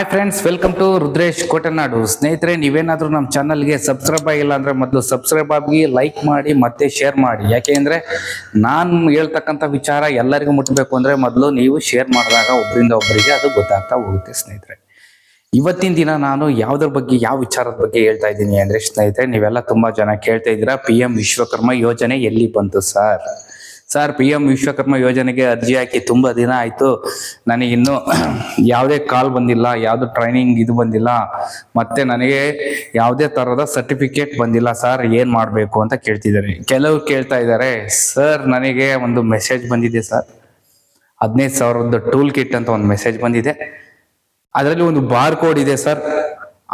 Hi friends welcome to Rudresh Kotanadu ಸ್ನೇಹಿತರೆ ನೀವೇನಾದರೂ ನಮ್ಮ ಚಾನಲ್ಗೆ ಸಬ್ಸ್ಕ್ರೈಬ್ ಆಗಿಲ್ಲ ಅಂದರೆ ಮೊದಲು ಸಬ್ಸ್ಕ್ರೈಬ್ ಆಗಿ ಲೈಕ್ ಮಾಡಿ, ಮತ್ತೆ ಶೇರ್ ಮಾಡಿ. ಯಾಕೆ ಅಂದರೆ ನಾನು ಹೇಳ್ತಕ್ಕಂಥ ವಿಚಾರ ಎಲ್ಲರಿಗೂ ಮುಟ್ಟಬೇಕು ಅಂದರೆ ಮೊದಲು ನೀವು ಶೇರ್ ಮಾಡಿದಾಗ ಒಬ್ಬರಿಂದ ಒಬ್ಬರಿಗೆ ಅದು ಗೊತ್ತಾಗ್ತಾ ಹೋಗುತ್ತೆ ಸ್ನೇಹಿತರೆ. ಇವತ್ತಿನ ದಿನ ನಾನು ಯಾವುದ್ರ ಬಗ್ಗೆ, ಯಾವ ವಿಚಾರದ ಬಗ್ಗೆ ಹೇಳ್ತಾ ಇದ್ದೀನಿ ಅಂದರೆ ಸ್ನೇಹಿತರೆ, ನೀವೆಲ್ಲ ತುಂಬ ಜನ ಕೇಳ್ತಾ ಇದ್ದೀರಾ ಪಿ ವಿಶ್ವಕರ್ಮ ಯೋಜನೆ ಎಲ್ಲಿ ಬಂತು sir? Sir P M Vishwakarma ಯೋಜನೆಗೆ ಅರ್ಜಿ ಹಾಕಿ ತುಂಬಾ ದಿನ ಆಯ್ತು. ನನಗಿನ್ನೂ ಯಾವುದೇ ಕಾಲ್ ಬಂದಿಲ್ಲ, ಯಾವುದು ಟ್ರೈನಿಂಗ್ ಇದು ಬಂದಿಲ್ಲ, ಮತ್ತೆ ನನಗೆ ಯಾವುದೇ ಥರದ ಸರ್ಟಿಫಿಕೇಟ್ ಬಂದಿಲ್ಲ ಸರ್, ಏನು ಮಾಡಬೇಕು ಅಂತ ಕೇಳ್ತಿದ್ದಾರೆ. ಕೆಲವರು ಕೇಳ್ತಾ ಇದ್ದಾರೆ. ಸರ್, ನನಗೆ ಒಂದು ಮೆಸೇಜ್ ಬಂದಿದೆ ಸರ್. ಹದಿನೈದು ಸಾವಿರದ ಟೂಲ್ ಕಿಟ್ ಅಂತ ಒಂದು ಮೆಸೇಜ್ ಬಂದಿದೆ. ಅದರಲ್ಲಿ ಒಂದು ಬಾರ್ ಕೋಡ್ ಇದೆ ಸರ್.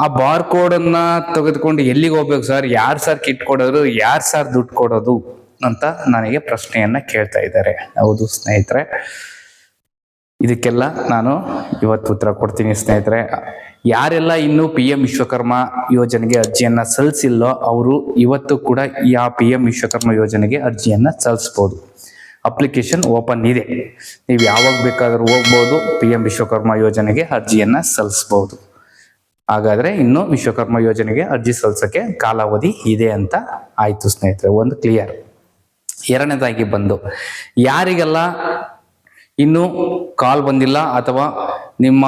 ಆ ಬಾರ್ ಕೋಡ್ ಅನ್ನ ತೆಗೆದುಕೊಂಡು ಎಲ್ಲಿಗೆ ಹೋಗ್ಬೇಕು ಸರ್? ಯಾರು ಸರ್ ಕಿಟ್ ಕೊಡೋದು? ಯಾರು ಸರ್ ದುಡ್ಡು ಕೊಡೋದು? ಅಂತ ನನಗೆ ಪ್ರಶ್ನೆಯನ್ನ ಕೇಳ್ತಾ ಇದ್ದಾರೆ. ಹೌದು ಸ್ನೇಹಿತರೆ. ಇದಕ್ಕೆಲ್ಲ ನಾನು ಇವತ್ತು ಉತ್ತರ ಕೊಡ್ತೀನಿ ಸ್ನೇಹಿತರೆ. ಯಾರೆಲ್ಲ ಇನ್ನೂ ಪಿ ಎಂ ವಿಶ್ವಕರ್ಮ ಯೋಜನೆಗೆ ಅರ್ಜಿಯನ್ನ ಸಲ್ಲಿಸಿಲ್ಲೋ ಅವರು ಇವತ್ತು ಕೂಡ ಈ ಆ ಪಿ ಎಂ ವಿಶ್ವಕರ್ಮ ಯೋಜನೆಗೆ ಅರ್ಜಿಯನ್ನ ಸಲ್ಲಿಸ್ಬೋದು. ಅಪ್ಲಿಕೇಶನ್ ಓಪನ್ ಇದೆ. ನೀವು ಯಾವಾಗ ಬೇಕಾದರೂ ಹೋಗ್ಬೋದು ಪಿ ಎಂ ವಿಶ್ವಕರ್ಮ ಯೋಜನೆಗೆ ಅರ್ಜಿಯನ್ನ ಸಲ್ಲಿಸ್ಬೋದು. ಹಾಗಾದ್ರೆ ಇನ್ನು ವಿಶ್ವಕರ್ಮ ಯೋಜನೆಗೆ ಅರ್ಜಿ ಸಲ್ಲಿಸೋಕ್ಕೆ ಕಾಲಾವಧಿ ಇದೆ ಅಂತ ಆಯ್ತು ಸ್ನೇಹಿತರೆ. ಒಂದು ಕ್ಲಿಯರ್ ಎರಡನೇದಾಗಿ ಬಂದು, ಯಾರಿಗೆಲ್ಲ ಇನ್ನೂ ಕಾಲ್ ಬಂದಿಲ್ಲ ಅಥವಾ ನಿಮ್ಮ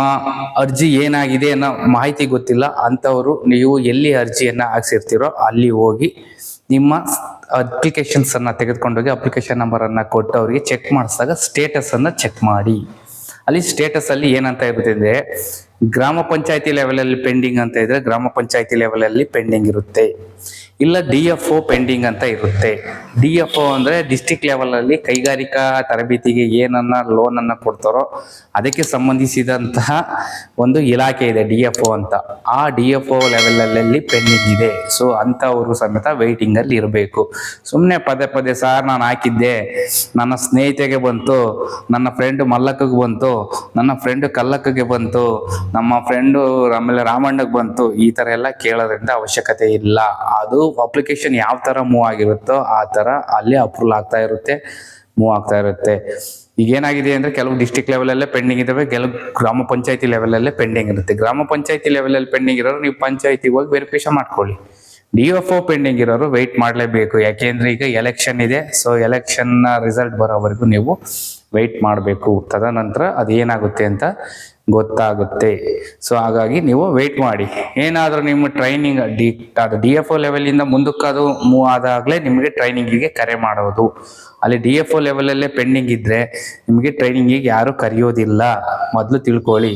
ಅರ್ಜಿ ಏನಾಗಿದೆ ಅನ್ನೋ ಮಾಹಿತಿ ಗೊತ್ತಿಲ್ಲ, ಅಂಥವರು ನೀವು ಎಲ್ಲಿ ಅರ್ಜಿಯನ್ನು ಹಾಕ್ಸಿರ್ತೀರೋ ಅಲ್ಲಿ ಹೋಗಿ ನಿಮ್ಮ ಅಪ್ಲಿಕೇಶನ್ಸನ್ನು ತೆಗೆದುಕೊಂಡೋಗಿ ಅಪ್ಲಿಕೇಶನ್ ನಂಬರನ್ನು ಕೊಟ್ಟು ಅವರಿಗೆ ಚೆಕ್ ಮಾಡಿಸಿದಾಗ ಸ್ಟೇಟಸನ್ನು ಚೆಕ್ ಮಾಡಿ. ಅಲ್ಲಿ ಸ್ಟೇಟಸಲ್ಲಿ ಏನಂತ ಇರುತ್ತೆ ಅಂದ್ರೆ, ಗ್ರಾಮ ಪಂಚಾಯತಿ ಲೆವೆಲಲ್ಲಿ ಪೆಂಡಿಂಗ್ ಅಂತ ಇದ್ರೆ ಗ್ರಾಮ ಪಂಚಾಯತಿ ಲೆವೆಲಲ್ಲಿ ಪೆಂಡಿಂಗ್ ಇರುತ್ತೆ. ಇಲ್ಲ ಡಿ ಎಫ್ ಒ ಪೆಂಡಿಂಗ್ ಅಂತ ಇರುತ್ತೆ. ಡಿ ಎಫ್ ಒ ಅಂದ್ರೆ ಡಿಸ್ಟಿಕ್ ಲೆವೆಲ್ ಅಲ್ಲಿ ಕೈಗಾರಿಕಾ ತರಬೇತಿಗೆ ಏನನ್ನ ಲೋನ್ ಅನ್ನ ಕೊಡ್ತಾರೋ ಅದಕ್ಕೆ ಸಂಬಂಧಿಸಿದಂತಹ ಒಂದು ಇಲಾಖೆ ಇದೆ ಡಿ ಎಫ್ ಒ ಅಂತ. ಆ ಡಿ ಎಫ್ ಒ ಲೆವೆಲ್ ಅಲ್ಲಿ ಪೆಂಡಿಂಗ್ ಇದೆ. ಸೊ ಅಂತವರು ಸಮೇತ ವೈಟಿಂಗ್ ಅಲ್ಲಿ ಇರಬೇಕು. ಸುಮ್ಮನೆ ಪದೇ ಪದೇ ಸಾರ್, ನಾನು ಹಾಕಿದ್ದೆ. ನನ್ನ ಸ್ನೇಹಿತೆಗೆ ಬಂತು. ನನ್ನ ಫ್ರೆಂಡ್ ಮಲ್ಲಕ್ಕಗೆ ಬಂತು. ನನ್ನ ಫ್ರೆಂಡ್ ಕಲ್ಲಕ್ಕಗೆ ಬಂತು. ನಮ್ಮ ಫ್ರೆಂಡು ಆಮೇಲೆ ರಾಮಣ್ಣಗೆ ಬಂತು. ಈ ತರ ಎಲ್ಲ ಕೇಳೋದ್ರಿಂದ ಅವಶ್ಯಕತೆ ಇಲ್ಲ. ಅದು ಅಪ್ಲಿಕೇಶನ್ ಯಾವ ತರ ಮೂವ್ ಆಗಿರುತ್ತೋ ಆ ತರ ಅಲ್ಲಿ ಅಪ್ರೂವಲ್ ಆಗ್ತಾ ಇರುತ್ತೆ ಮೂವ್ ಆಗ್ತಾ ಇರುತ್ತೆ. ಈಗ ಏನಾಗಿದೆ ಅಂದ್ರೆ ಕೆಲವು ಡಿಸ್ಟಿಕ್ ಲೆವೆಲಲ್ಲೇ ಪೆಂಡಿಂಗ್ ಇದಾವೆ, ಕೆಲವು ಗ್ರಾಮ ಪಂಚಾಯತಿ ಲೆವೆಲಲ್ಲೇ ಪೆಂಡಿಂಗ್ ಇರುತ್ತೆ. ಗ್ರಾಮ ಪಂಚಾಯತಿ ಲೆವೆಲಲ್ಲಿ ಪೆಂಡಿಂಗ್ ಇರೋರು ನೀವು ಪಂಚಾಯತಿಗೆ ಹೋಗಿ ವೆರಿಫಿಕೇಶನ್ ಮಾಡ್ಕೊಳ್ಳಿ. ಡಿ ಎಫ್ ಒ ಪೆಂಡಿಂಗ್ ಇರೋರು ವೆಯ್ಟ್ ಮಾಡಲೇಬೇಕು. ಯಾಕೆಂದ್ರೆ ಈಗ ಎಲೆಕ್ಷನ್ ಇದೆ ಸೊ ಎಲೆಕ್ಷನ್ ರಿಸಲ್ಟ್ ಬರೋವರೆಗೂ ನೀವು ವೆಯ್ಟ್ ಮಾಡಬೇಕು. ತದನಂತರ ಅದೇನಾಗುತ್ತೆ ಅಂತ ಗೊತ್ತಾಗುತ್ತೆ. ಸೊ ಹಾಗಾಗಿ ನೀವು ವೆಯ್ಟ್ ಮಾಡಿ. ಏನಾದರೂ ನಿಮ್ಮ ಟ್ರೈನಿಂಗ್ ಡಿ ಅದು ಡಿ ಎಫ್ ಒ ಲೆವೆಲಿಂದ ಮುಂದಕ್ಕೆ ಅದು ಮೂವ್ ಆದಾಗಲೇ ನಿಮಗೆ ಟ್ರೈನಿಂಗಿಗೆ ಕರೆ ಮಾಡೋದು. ಅಲ್ಲಿ ಡಿ ಎಫ್ ಒ ಲೆವೆಲಲ್ಲೇ ಪೆಂಡಿಂಗ್ ಇದ್ದರೆ ನಿಮಗೆ ಟ್ರೈನಿಂಗಿಗೆ ಯಾರು ಕರೆಯೋದಿಲ್ಲ. ಮೊದಲು ತಿಳ್ಕೊಳ್ಳಿ.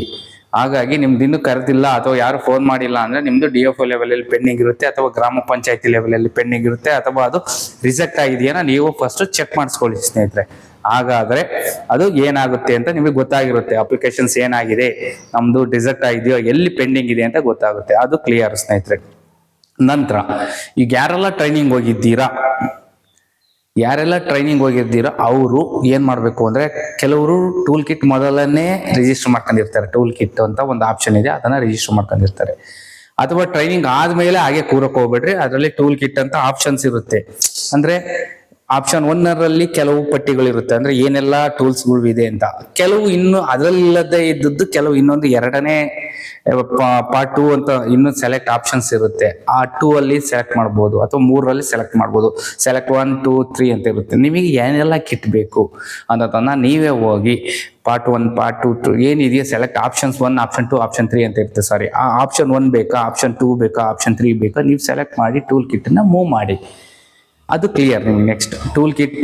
ಹಾಗಾಗಿ ನಿಮ್ದು ಇನ್ನೂ ಕರೆದಿಲ್ಲ ಅಥವಾ ಯಾರು ಫೋನ್ ಮಾಡಿಲ್ಲ ಅಂದ್ರೆ ನಿಮ್ಮದು ಡಿ ಎಫ್ ಒ ಲೆವೆಲಲ್ಲಿ ಪೆಂಡಿಂಗ್ ಇರುತ್ತೆ ಅಥವಾ ಗ್ರಾಮ ಪಂಚಾಯತಿ ಲೆವೆಲಲ್ಲಿ ಪೆಂಡಿಂಗ್ ಇರುತ್ತೆ ಅಥವಾ ಅದು ರಿಜೆಕ್ಟ್ ಆಗಿದೆಯಾ ನೀವು ಫಸ್ಟ್ ಚೆಕ್ ಮಾಡಿಸ್ಕೊಳ್ಳಿ ಸ್ನೇಹಿತರೆ. ಹಾಗಾದ್ರೆ ಅದು ಏನಾಗುತ್ತೆ ಅಂತ ನಿಮಗೆ ಗೊತ್ತಾಗಿರುತ್ತೆ. ಅಪ್ಲಿಕೇಶನ್ಸ್ ಏನಾಗಿದೆ, ನಮ್ದು ಡೆಸರ್ಟ್ ಆಗಿದೆಯೋ ಎಲ್ಲಿ ಪೆಂಡಿಂಗ್ ಇದೆ ಅಂತ ಗೊತ್ತಾಗುತ್ತೆ. ಅದು ಕ್ಲಿಯರ್ ಸ್ನೇಹಿತರೆ. ನಂತರ, ಈಗ ಯಾರೆಲ್ಲ ಟ್ರೈನಿಂಗ್ ಹೋಗಿದ್ದೀರಾ? ಯಾರೆಲ್ಲ ಟ್ರೈನಿಂಗ್ ಹೋಗಿದ್ದೀರೋ? ಅವರು ಏನು ಮಾಡಬೇಕು ಅಂದ್ರೆ ಕೆಲವರು ಟೂಲ್ ಕಿಟ್ ಮೊದಲನೇ ರಿಜಿಸ್ಟರ್ ಮಾಡ್ಕೊಂಡಿರ್ತಾರೆ. ಟೂಲ್ ಕಿಟ್ ಅಂತ ಒಂದು ಆಪ್ಷನ್ ಇದೆ, ಅದನ್ನ ರಿಜಿಸ್ಟರ್ ಮಾಡ್ಕೊಂಡಿರ್ತಾರೆ. ಅಥವಾ ಟ್ರೈನಿಂಗ್ ಆದಮೇಲೆ ಹಾಗೆ ಕೂರಕ್ಕೆ ಹೋಗ್ಬೇಡ್ರಿ. ಅದರಲ್ಲಿ ಟೂಲ್ ಕಿಟ್ ಅಂತ ಆಪ್ಷನ್ಸ್ ಇರುತ್ತೆ. ಅಂದ್ರೆ ಆಪ್ಷನ್ ಒನ್ ಅಲ್ಲಿ ಕೆಲವು ಪಟ್ಟಿಗಳಿರುತ್ತೆ. ಅಂದ್ರೆ ಏನೆಲ್ಲ ಟೂಲ್ಸ್ಗಳು ಇದೆ ಅಂತ. ಕೆಲವು ಇನ್ನು ಅದರಲ್ಲಿಲ್ಲದೆ ಇದ್ದದ್ದು ಕೆಲವು ಇನ್ನೊಂದು ಎರಡನೇ ಪಾರ್ಟ್ ಟೂ ಅಂತ ಇನ್ನು ಸೆಲೆಕ್ಟ್ ಆಪ್ಷನ್ಸ್ ಇರುತ್ತೆ. ಆ ಟೂ ಅಲ್ಲಿ ಸೆಲೆಕ್ಟ್ ಮಾಡ್ಬೋದು ಅಥವಾ ಮೂರರಲ್ಲಿ ಸೆಲೆಕ್ಟ್ ಮಾಡ್ಬೋದು. ಸೆಲೆಕ್ಟ್ ಒನ್ ಟೂ ತ್ರೀ ಅಂತ ಇರುತ್ತೆ. ನಿಮಗೆ ಏನೆಲ್ಲ ಕಿಟ್ ಬೇಕು ಅನ್ನೋದನ್ನ ನೀವೇ ಹೋಗಿ part one part two two ಏನಿದೆಯಾ select options one option two option three ಅಂತ ಇರುತ್ತೆ. ಸಾರಿ ಆ ಆಪ್ಷನ್ ಒನ್ ಬೇಕಾ ಆಪ್ಷನ್ ಟೂ ಬೇಕಾ ಆಪ್ಷನ್ ತ್ರೀ ಬೇಕಾ, ನೀವು ಸೆಲೆಕ್ಟ್ ಮಾಡಿ ಟೂಲ್ ಕಿಟ್ಟನ್ನ ಮೂವ್ ಮಾಡಿ. ಅದು ಕ್ಲಿಯರ್ ನಿಮ್ಗೆ ನೆಕ್ಸ್ಟ್ ಟೂಲ್ ಕಿಟ್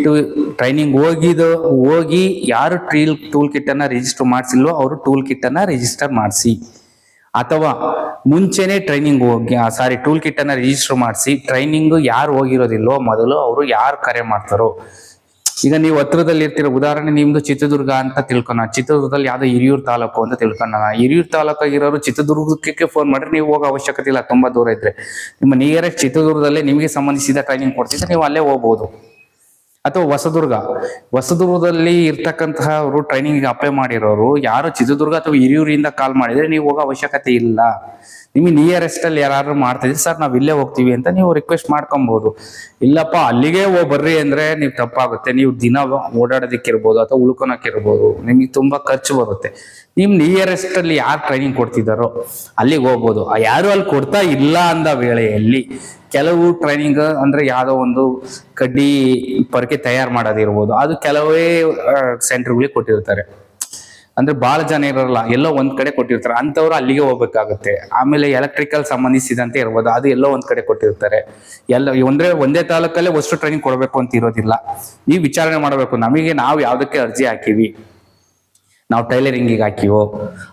ಟ್ರೈನಿಂಗ್ ಹೋಗಿದ್ದು ಹೋಗಿ ಯಾರು ಟ್ರೀಲ್ ಟೂಲ್ ಕಿಟ್ ಅನ್ನ ರಿಜಿಸ್ಟರ್ ಮಾಡಿಸಿಲ್ವೋ ಅವರು ಟೂಲ್ ಕಿಟ್ ಅನ್ನ ರಿಜಿಸ್ಟರ್ ಮಾಡಿಸಿ. ಅಥವಾ ಮುಂಚೆನೆ ಟ್ರೈನಿಂಗ್ ಹೋಗಿ ಸಾರಿ ಟೂಲ್ ಕಿಟ್ ಅನ್ನ ರಿಜಿಸ್ಟರ್ ಮಾಡಿಸಿ. ಟ್ರೈನಿಂಗ್ ಯಾರು ಹೋಗಿರೋದಿಲ್ವೋ ಮೊದಲು ಅವರು ಯಾರು ಕರೆ ಮಾಡ್ತಾರೋ. ಈಗ ನೀವು ಹತ್ರದಲ್ಲಿ ಇರ್ತಿರೋ, ಉದಾಹರಣೆ ನಿಮ್ದು ಚಿತ್ರದುರ್ಗ ಅಂತ ತಿಳ್ಕೊಣ. ಚಿತ್ರದುರ್ಗದಲ್ಲಿ ಯಾವ್ದೋ ಹಿರಿಯೂರು ತಾಲೂಕು ಅಂತ ತಿಳ್ಕೊಳ್ಳೋಣ ಹಿರಿಯೂರು ತಾಲೂಕಾಗಿರೋರು ಚಿತ್ರದುರ್ಗಕ್ಕೆ ಫೋನ್ ಮಾಡ್ರಿ ನೀವು ಹೋಗೋ ಅವಶ್ಯಕತೆ ಇಲ್ಲ, ತುಂಬಾ ದೂರ ಇದ್ರೆ. ನಿಮ್ಮ ನಿಯರೆಸ್ಟ್ ಚಿತ್ರದುರ್ಗದಲ್ಲೇ ನಿಮಗೆ ಸಂಬಂಧಿಸಿದ ಟ್ರೈನಿಂಗ್ ಕೊಡ್ತಿದ್ರೆ ನೀವು ಅಲ್ಲೇ ಹೋಗ್ಬೋದು. ಅಥವಾ ಹೊಸದುರ್ಗ. ಹೊಸದುರ್ಗದಲ್ಲಿ ಇರ್ತಕ್ಕಂತಹ ಅವರು ಟ್ರೈನಿಂಗ್ ಅಪ್ಲೈ ಮಾಡಿರೋರು, ಯಾರು ಚಿತ್ರದುರ್ಗ ಅಥವಾ ಹಿರಿಯೂರಿಂದ ಕಾಲ್ ಮಾಡಿದ್ರೆ ನೀವು ಹೋಗೋ ಅವಶ್ಯಕತೆ ಇಲ್ಲ. ನಿಮಗೆ ನಿಯರೆಸ್ಟ್ ಅಲ್ಲಿ ಯಾರು ಮಾಡ್ತಿದ್ರಿ ಸರ್ ನಾವು ಇಲ್ಲೇ ಹೋಗ್ತೀವಿ ಅಂತ ನೀವು ರಿಕ್ವೆಸ್ಟ್ ಮಾಡ್ಕೊಬಹುದು ಇಲ್ಲಪ್ಪ, ಅಲ್ಲಿಗೆ ಹೋಗ್ ಬರ್ರಿ ಅಂದ್ರೆ ನೀವು ತಪ್ಪಾಗುತ್ತೆ. ನೀವು ದಿನ ಓಡಾಡೋದಕ್ಕಿರ್ಬೋದು ಅಥವಾ ಉಳ್ಕೊಳಕ್ಕಿರ್ಬೋದು. ನಿಮಗೆ ತುಂಬಾ ಖರ್ಚು ಬರುತ್ತೆ. ನಿಮ್ ನಿಯರೆಸ್ಟ್ ಅಲ್ಲಿ ಯಾರು ಟ್ರೈನಿಂಗ್ ಕೊಡ್ತಿದ್ದಾರೋ ಅಲ್ಲಿಗೆ ಹೋಗ್ಬೋದು. ಯಾರು ಅಲ್ಲಿ ಕೊಡ್ತಾ ಇಲ್ಲ ಅಂದ ವೇಳೆಯಲ್ಲಿ ಕೆಲವು ಟ್ರೈನಿಂಗ್ ಅಂದ್ರೆ ಯಾವ್ದೋ ಒಂದು ಕಡ್ಡಿ ಪೊರಕೆ ತಯಾರು ಮಾಡೋದಿರ್ಬೋದು. ಅದು ಕೆಲವೇ ಸೆಂಟರ್ಗಳಿಗೆ ಕೊಟ್ಟಿರ್ತಾರೆ. ಅಂದ್ರೆ ಬಹಳ ಜನ ಇರಲ್ಲ, ಎಲ್ಲೋ ಒಂದ್ ಕಡೆ ಕೊಟ್ಟಿರ್ತಾರೆ. ಅಂತವ್ರು ಅಲ್ಲಿಗೆ ಹೋಗ್ಬೇಕಾಗುತ್ತೆ. ಆಮೇಲೆ ಎಲೆಕ್ಟ್ರಿಕಲ್ ಸಂಬಂಧಿಸಿದಂತೆ ಇರ್ಬೋದು, ಅದು ಎಲ್ಲೋ ಒಂದ್ ಕಡೆ ಕೊಟ್ಟಿರ್ತಾರೆ. ಎಲ್ಲ ಒಂದ್ರೆ ಒಂದೇ ತಾಲೂಕಲ್ಲೇ ಅಷ್ಟು ಟ್ರೈನಿಂಗ್ ಕೊಡಬೇಕು ಅಂತ ಇರೋದಿಲ್ಲ. ನೀವು ವಿಚಾರಣೆ ಮಾಡಬೇಕು. ನಮಗೆ ನಾವು ಯಾವ್ದಕ್ಕೆ ಅರ್ಜಿ ಹಾಕಿವಿ? ನಾವು ಟೈಲರಿಂಗಿಗೆ ಹಾಕಿವೋ?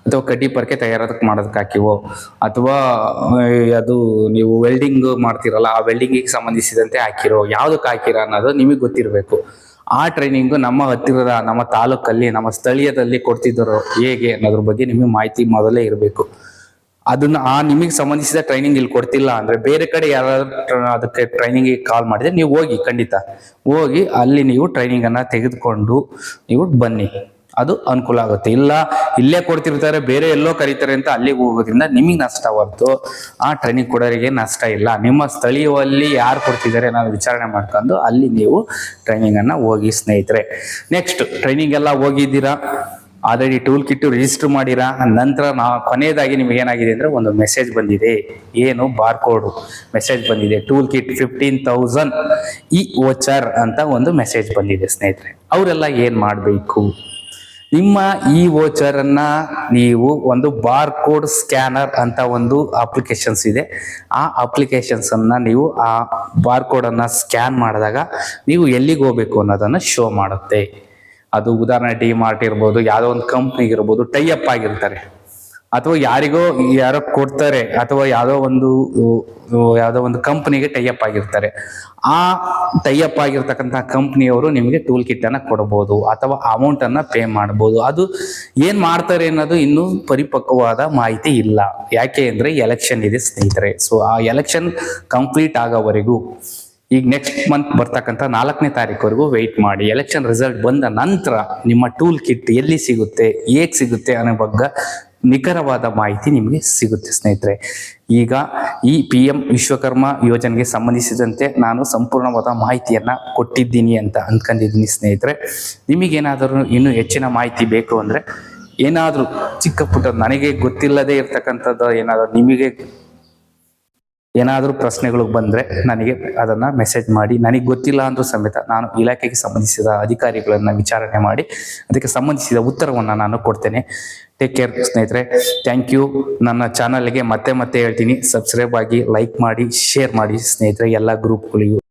ಅಥವಾ ಕಡ್ಡಿ ಪರ್ಕೆ ತಯಾರದಕ್ಕೆ ಮಾಡೋದಕ್ಕೆ ಹಾಕಿವೋ? ಅಥವಾ ಅದು ನೀವು ವೆಲ್ಡಿಂಗ್ ಮಾಡ್ತಿರಲ್ಲ, ಆ ವೆಲ್ಡಿಂಗಿಗೆ ಸಂಬಂಧಿಸಿದಂತೆ ಹಾಕಿರೋ, ಯಾವ್ದಕ್ಕೆ ಹಾಕಿರ ಅನ್ನೋದು ನಿಮಗೆ ಗೊತ್ತಿರಬೇಕು. ಆ ಟ್ರೈನಿಂಗು ನಮ್ಮ ಹತ್ತಿರದ, ನಮ್ಮ ತಾಲೂಕಲ್ಲಿ, ನಮ್ಮ ಸ್ಥಳೀಯದಲ್ಲಿ ಕೊಡ್ತಿದ್ದರು ಹೇಗೆ ಅನ್ನೋದ್ರ ಬಗ್ಗೆ ನಿಮಗೆ ಮಾಹಿತಿ ಮೊದಲೇ ಇರಬೇಕು. ಅದನ್ನ ಆ ನಿಮಗೆ ಸಂಬಂಧಿಸಿದ ಟ್ರೈನಿಂಗ್ ಇಲ್ಲಿ ಕೊಡ್ತಿಲ್ಲ ಅಂದ್ರೆ ಬೇರೆ ಕಡೆ ಯಾರಾದ್ರೂ ಅದಕ್ಕೆ ಟ್ರೈನಿಂಗ್ ಕಾಲ್ ಮಾಡಿದ್ರೆ ನೀವು ಹೋಗಿ, ಖಂಡಿತ. ಹೋಗಿ ಅಲ್ಲಿ ನೀವು ಟ್ರೈನಿಂಗ್ ಅನ್ನ ತೆಗೆದುಕೊಂಡು ನೀವು ಬನ್ನಿ. ಅದು ಅನುಕೂಲ ಆಗುತ್ತೆ. ಇಲ್ಲ, ಇಲ್ಲೇ ಕೊಡ್ತಿರ್ತಾರೆ, ಬೇರೆ ಎಲ್ಲೋ ಕರೀತಾರೆ ಅಂತ ಅಲ್ಲಿಗೆ ಹೋಗೋದ್ರಿಂದ ನಿಮಗೆ ನಷ್ಟ ಹೊರತು ಆ ಟ್ರೈನಿಂಗ್ ಕೊಡೋರಿಗೆ ನಷ್ಟ ಇಲ್ಲ. ನಿಮ್ಮ ಸ್ಥಳೀಯಲ್ಲಿ ಯಾರು ಕೊಡ್ತಿದ್ದಾರೆ ನಾವು ವಿಚಾರಣೆ ಮಾಡ್ಕೊಂಡು ಅಲ್ಲಿ ನೀವು ಟ್ರೈನಿಂಗ್ ಅನ್ನ ಹೋಗಿ ಸ್ನೇಹಿತರೆ. ನೆಕ್ಸ್ಟ್ ಟ್ರೈನಿಂಗ್ ಎಲ್ಲ ಹೋಗಿದ್ದೀರಾ? ಆಲ್ರೆಡಿ ಟೂಲ್ ಕಿಟ್ಟು ರಿಜಿಸ್ಟರ್ ಮಾಡಿರಾ? ನಂತರ ನಾ, ಕೊನೆಯದಾಗಿ ನಿಮ್ಗೆ ಏನಾಗಿದೆ ಅಂದರೆ ಒಂದು ಮೆಸೇಜ್ ಬಂದಿದೆ. ಏನು? ಬಾರ್ಕೋಡ್ ಮೆಸೇಜ್ ಬಂದಿದೆ. Toolkit fifteen thousand e voucher ಅಂತ ಒಂದು ಮೆಸೇಜ್ ಬಂದಿದೆ ಸ್ನೇಹಿತರೆ. ಅವರೆಲ್ಲ ಏನು ಮಾಡಬೇಕು? ನಿಮ್ಮ ಈ ವೋಚರ್ ಅನ್ನ ನೀವು ಒಂದು ಬಾರ್ ಕೋಡ್ ಸ್ಕ್ಯಾನರ್ ಅಂತ ಒಂದು ಅಪ್ಲಿಕೇಶನ್ಸ್ ಇದೆ. ಆ ಅಪ್ಲಿಕೇಶನ್ಸ್ ಅನ್ನ ನೀವು ಆ ಬಾರ್ ಕೋಡ್ ಅನ್ನ ಸ್ಕ್ಯಾನ್ ಮಾಡಿದಾಗ ನೀವು ಎಲ್ಲಿಗೆ ಹೋಗ್ಬೇಕು ಅನ್ನೋದನ್ನ ಶೋ ಮಾಡುತ್ತೆ. ಅದು ಉದಾಹರಣೆ ಡಿ ಮಾರ್ಟ್ ಇರ್ಬೋದು, ಯಾವುದೋ ಒಂದು ಕಂಪ್ನಿಗೆ ಇರ್ಬೋದು ಟೈ ಅಪ್ ಆಗಿರ್ತಾರೆ. ಅಥವಾ ಯಾರಿಗೋ ಯಾರೋ ಕೊಡ್ತಾರೆ ಅಥವಾ ಯಾವುದೋ ಒಂದು ಯಾವುದೋ ಒಂದು ಕಂಪ್ನಿಗೆ ಟೈ ಅಪ್ ಆಗಿರ್ತಾರೆ. ಆ ಟೈ ಅಪ್ ಆಗಿರ್ತಕ್ಕಂಥ ಕಂಪ್ನಿಯವರು ನಿಮಗೆ ಟೂಲ್ ಕಿಟ್ ಅನ್ನ ಕೊಡಬಹುದು ಅಥವಾ ಅಮೌಂಟ್ ಅನ್ನ ಪೇ ಮಾಡಬಹುದು ಅದು ಏನ್ ಮಾಡ್ತಾರೆ ಅನ್ನೋದು ಇನ್ನೂ ಪರಿಪಕ್ವವಾದ ಮಾಹಿತಿ ಇಲ್ಲ. ಯಾಕೆ ಅಂದ್ರೆ ಎಲೆಕ್ಷನ್ ಇದೆ ಸ್ನೇಹಿತರೆ. ಸೊ, ಆ ಎಲೆಕ್ಷನ್ ಕಂಪ್ಲೀಟ್ ಆಗೋವರೆಗೂ, ಈಗ ನೆಕ್ಸ್ಟ್ ಮಂತ್ ಬರ್ತಕ್ಕಂಥ ನಾಲ್ಕನೇ ತಾರೀಕುವರೆಗೂ ವೆಯ್ಟ್ ಮಾಡಿ. ಎಲೆಕ್ಷನ್ ರಿಸಲ್ಟ್ ಬಂದ ನಂತರ ನಿಮ್ಮ ಟೂಲ್ ಕಿಟ್ ಎಲ್ಲಿ ಸಿಗುತ್ತೆ, ಹೇಗೆ ಸಿಗುತ್ತೆ ಅನ್ನೋ ಬಗ್ಗೆ ನಿಖರವಾದ ಮಾಹಿತಿ ನಿಮಗೆ ಸಿಗುತ್ತೆ, ಸ್ನೇಹಿತರೆ. ಈಗ ಈ ಪಿ ಎಂ ವಿಶ್ವಕರ್ಮ ಯೋಜನೆಗೆ ಸಂಬಂಧಿಸಿದಂತೆ ನಾನು ಸಂಪೂರ್ಣವಾದ ಮಾಹಿತಿಯನ್ನ ಕೊಟ್ಟಿದ್ದೀನಿ ಅಂತ ಅಂದ್ಕೊಂಡಿದ್ದೀನಿ ಸ್ನೇಹಿತರೆ. ನಿಮಗೇನಾದರೂ ಇನ್ನೂ ಹೆಚ್ಚಿನ ಮಾಹಿತಿ ಬೇಕು ಅಂದ್ರೆ ಏನಾದರೂ ಚಿಕ್ಕ ಪುಟ್ಟ ನನಗೆ ಗೊತ್ತಿಲ್ಲದೆ ಇರ್ತಕ್ಕಂಥದ್ದು ಏನಾದರೂ ನಿಮಗೆ ಏನಾದರೂ ಪ್ರಶ್ನೆಗಳು ಬಂದರೆ ನನಗೆ ಅದನ್ನು ಮೆಸೇಜ್ ಮಾಡಿ. ನನಗೆ ಗೊತ್ತಿಲ್ಲ ಅಂದರೂ ಸಮೇತ ನಾನು ಇಲಾಖೆಗೆ ಸಂಬಂಧಿಸಿದ ಅಧಿಕಾರಿಗಳನ್ನು ವಿಚಾರಣೆ ಮಾಡಿ ಅದಕ್ಕೆ ಸಂಬಂಧಿಸಿದ ಉತ್ತರವನ್ನು ನಾನು ಕೊಡ್ತೇನೆ. ಟೇಕ್ ಕೇರ್ ಸ್ನೇಹಿತರೆ. ಥ್ಯಾಂಕ್ ಯು ನನ್ನ ಚಾನಲ್ಗೆ ಮತ್ತೆ ಮತ್ತೆ ಹೇಳ್ತೀನಿ. ಸಬ್ಸ್ಕ್ರೈಬ್ ಆಗಿ ಲೈಕ್ ಮಾಡಿ ಶೇರ್ ಮಾಡಿ ಸ್ನೇಹಿತರೆ. ಎಲ್ಲ ಗ್ರೂಪ್ಗಳಿಗೂ